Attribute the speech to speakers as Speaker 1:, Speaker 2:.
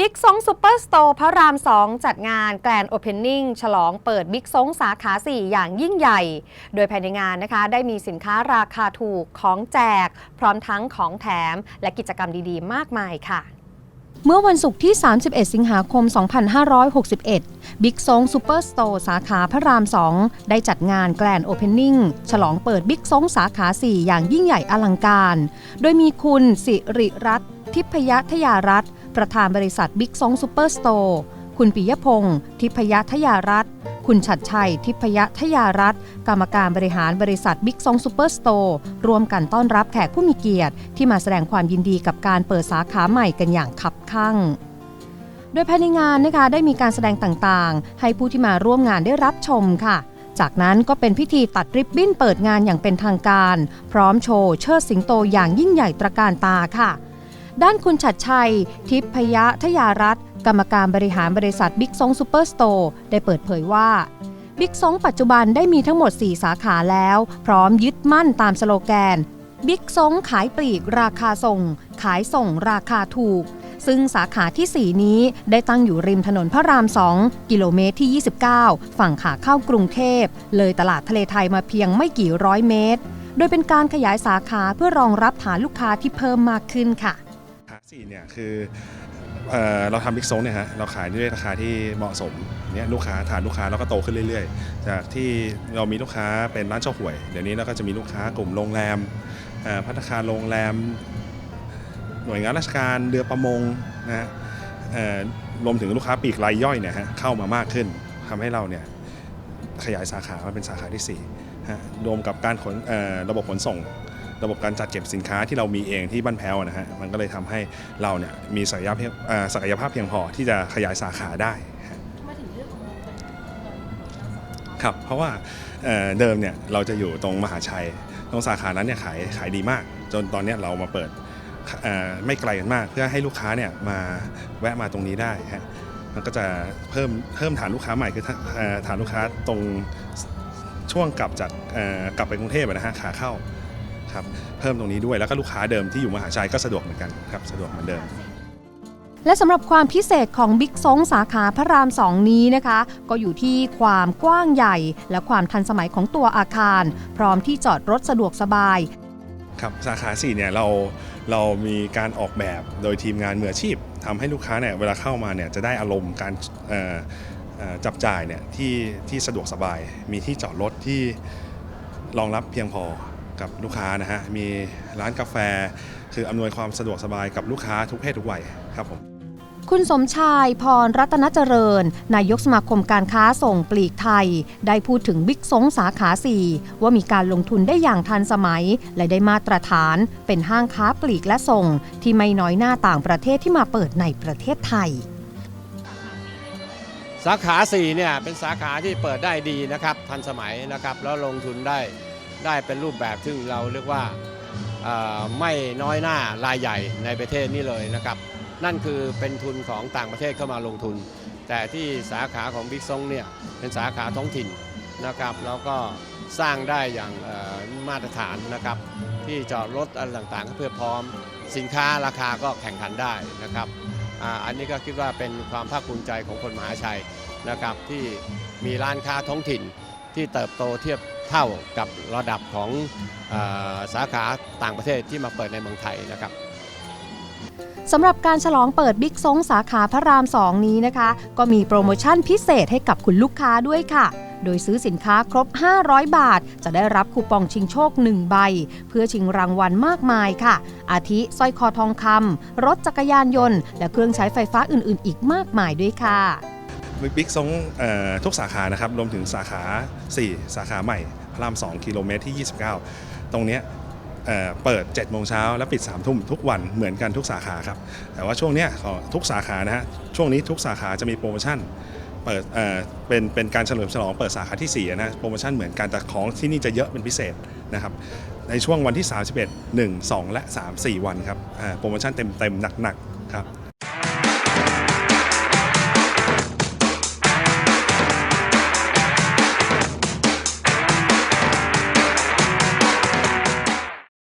Speaker 1: บิ๊กซงซูเปอร์สโตร์พระราม 2 จัดงานแกลนโอเพนนิ่งฉลองเปิดบิ๊กซงสาขา 4 อย่างยิ่งใหญ่ โดยภายในงานนะคะ ได้มีสินค้าราคาถูกของแจก พร้อมทั้งของแถม และกิจกรรมดีๆ มากมายค่ะ เมื่อวันศุกร์ที่ 31 สิงหาคม 2561 บิ๊กซงซูเปอร์สโตร์สาขาพระราม 2 ได้จัดงานแกลนโอเพนนิ่งฉลองเปิดบิ๊กซงสาขา 4 อย่างยิ่งใหญ่อลังการ โดยมีคุณสิริรัตน์ทิพยทยารัตน์ ประธานบริษัทบิ๊กซองซูเปอร์สโตร์คุณปิยพงศ์ทิพยทยารัตน์คุณฉัดชัย ทิพยทยารัตน์กรรมการบริหารบริษัทบิ๊กซองซูเปอร์สโตร์ร่วมกันต้อนรับแขกผู้มีเกียรติ ที่มาแสดงความยินดีกับการเปิดสาขาใหม่กันอย่างคับคั่งโดยภายในงานนะคะได้มีการแสดงต่างๆ ให้ผู้ที่มาร่วมงานได้รับชมค่ะ จากนั้นก็เป็นพิธีตัดริบบิ้นเปิดงานอย่างเป็นทางการ พร้อมโชว์เชิดสิงโตอย่างยิ่งใหญ่ตระการตาค่ะ ด้านคุณฉัดชัย ทิพยทยารัตน์กรรมการบริหารบริษัทบิ๊กซองซูเปอร์สโตร์ได้เปิดเผยว่าบิ๊กซองปัจจุบันได้มีทั้งหมด 4 สาขาแล้ว พร้อมยึดมั่นตามสโลแกนบิ๊กซองขายปลีกราคาส่ง ขายส่งราคาถูก ซึ่งสาขาที่ 4 นี้ได้ตั้งอยู่ริมถนนพระราม 2 กิโลเมตรที่ 29 ฝั่งขาเข้ากรุงเทพ เลยตลาดทะเลไทยมาเพียงไม่กี่ร้อยเมตร โดยเป็นการขยายสาขาเพื่อรองรับฐานลูกค้าที่เพิ่มมากขึ้นค่ะ
Speaker 2: คลาสสี่เนี่ยคือเออเราทำบิ๊กซงเนี่ยฮะเราขายด้วยราคาที่เหมาะสมเนี่ยลูกค้าฐานลูกค้าเราก็โตขึ้นเรื่อยๆ จากที่เรามีลูกค้าเป็นร้านเช่าหวย เดี๋ยวนี้เราก็จะมีลูกค้ากลุ่มโรงแรมเอ่อพัฒนาคารโรงแรม หน่วยงานราชการเรือประมงนะฮะเอ่อรวมถึงลูกค้าปลีกรายย่อยเนี่ยฮะเข้ามามากขึ้นทำให้เราเนี่ยขยายสาขามาเป็นสาขาที่สี่ฮะรวมกับการขนเอ่อระบบขนส่ง ระบบการจัดเก็บสินค้าที่เรามีเองที่บ้านแพ้วนะฮะมันก็เลยทำให้เราเนี่ยมีศักยภาพเพียงเอ่อศักยภาพเพียงพอที่จะขยายสาขาได้ฮะครับเพราะว่าเอ่อเดิมเนี่ยเราจะอยู่ตรงมหาชัย ตรงสาขานั้นเนี่ยขายขายดีมาก จนตอนเนี้ยเรามาเปิดเอ่อไม่ไกลกันมาก เพื่อให้ลูกค้าเนี่ยมาแวะมาตรงนี้ได้ฮะมันก็จะเพิ่มเพิ่มฐานลูกค้าใหม่คือเอ่อฐานลูกค้าตรงช่วงกลับจากเอ่อกลับไปกรุงเทพอะนะฮะขาเข้า ครับเพิ่มตรงนี้ด้วยแล้วก็ลูกค้าเดิมที่อยู่มหาชัยก็สะดวกเหมือนกันครับสะดวกเหมือนเดิม
Speaker 1: และสำหรับความพิเศษของบิ๊กซงสาขาพระราม2นี้นะคะ ก็อยู่ที่ความกว้างใหญ่ และความทันสมัยของตัวอาคาร พร้อมที่จอดรถสะดวกสบาย
Speaker 2: ครับสาขา4เนี่ยเราเรามีการออกแบบโดยทีมงานมืออาชีพทำให้ลูกค้าเนี่ยเวลาเข้ามาเนี่ยจะได้อารมณ์การเอ่อเอ่อจับจ่ายเนี่ยที่ที่สะดวกสบาย มีที่จอดรถที่รองรับเพียงพอ กับลูกค้านะฮะ มีร้านกาแฟ คืออำนวยความสะดวกสบายกับลูกค้าทุกเพศทุกวัยครับผม
Speaker 1: คุณสมชายพรรัตนเจริญ นายกสมาคมการค้าส่งปลีกไทย ได้พูดถึงบิ๊กซงสาขา 4 ว่ามีการลงทุนได้อย่างทันสมัย และได้มาตรฐาน เป็นห้างค้าปลีกและส่ง ที่ไม่น้อยหน้าต่างประเทศที่มาเปิดในประเทศไทย
Speaker 3: สาขา 4 เนี่ยเป็นสาขาที่เปิดได้ดีนะครับ ทันสมัยนะครับ แล้วลงทุนได้ ได้เป็นรูปแบบซึ่งเราเรียกว่าไม่น้อยหน้ารายใหญ่ในประเทศนี้เลยนะครับ นั่นคือเป็นทุนของต่างประเทศเข้ามาลงทุน แต่ที่สาขาของบิ๊กซงเนี่ยเป็นสาขาท้องถิ่นนะครับแล้วก็สร้างได้อย่างมาตรฐานนะครับ ที่จอดรถอะไรต่างๆ ก็เพื่อพร้อมสินค้าราคาก็แข่งขันได้นะครับอ,อันนี้ก็คิดว่าเป็นความภาคภูมิใจของคนมหาชัยนะครับที่มีร้านค้าท้องถิ่นที่เติบโตเทียบ เท่ากับระดับของอาสาขาต่างประเทศที่มาเปิดในเมืองไทยนะครับ
Speaker 1: สำหรับการฉลองเปิดบิ๊กซงสาขาพระราม 2 นี้นะคะ ก็มีโปรโมชั่นพิเศษให้กับคุณลูกค้าด้วยค่ะ โดยซื้อสินค้าครบ 500 บาท จะได้รับคูปองชิงโชค 1 ใบ เพื่อชิงรางวัลมากมายค่ะ อาทิสร้อยคอทองคำรถจักรยานยนต์ และเครื่องใช้ไฟฟ้าอื่นๆ อีกมากมายด้วยค่ะ
Speaker 2: บิ๊กซงทุกสาขานะครับรวมถึงสาขา 4 สาขาใหม่ พระราม 2 กิโลเมตรที่ 29 ตรงเนี้ยเอ่อเปิด 7 โมงเช้าและปิด 3 ทุ่มทุกวันเหมือนกันทุกสาขาครับ แต่ว่าช่วงเนี้ยของทุกสาขานะฮะช่วงนี้ทุกสาขาจะมีโปรโมชั่นเปิดเอ่อเป็นเป็นการเฉลิมฉลองเปิดสาขาที่ 4 นะโปรโมชั่นเหมือนกันแต่ของที่นี่จะเยอะเป็นพิเศษนะครับ ในช่วงวันที่ 31 1 2 และ 3 4 วันครับอ่าโปรโมชั่นเต็มๆหนักๆครับ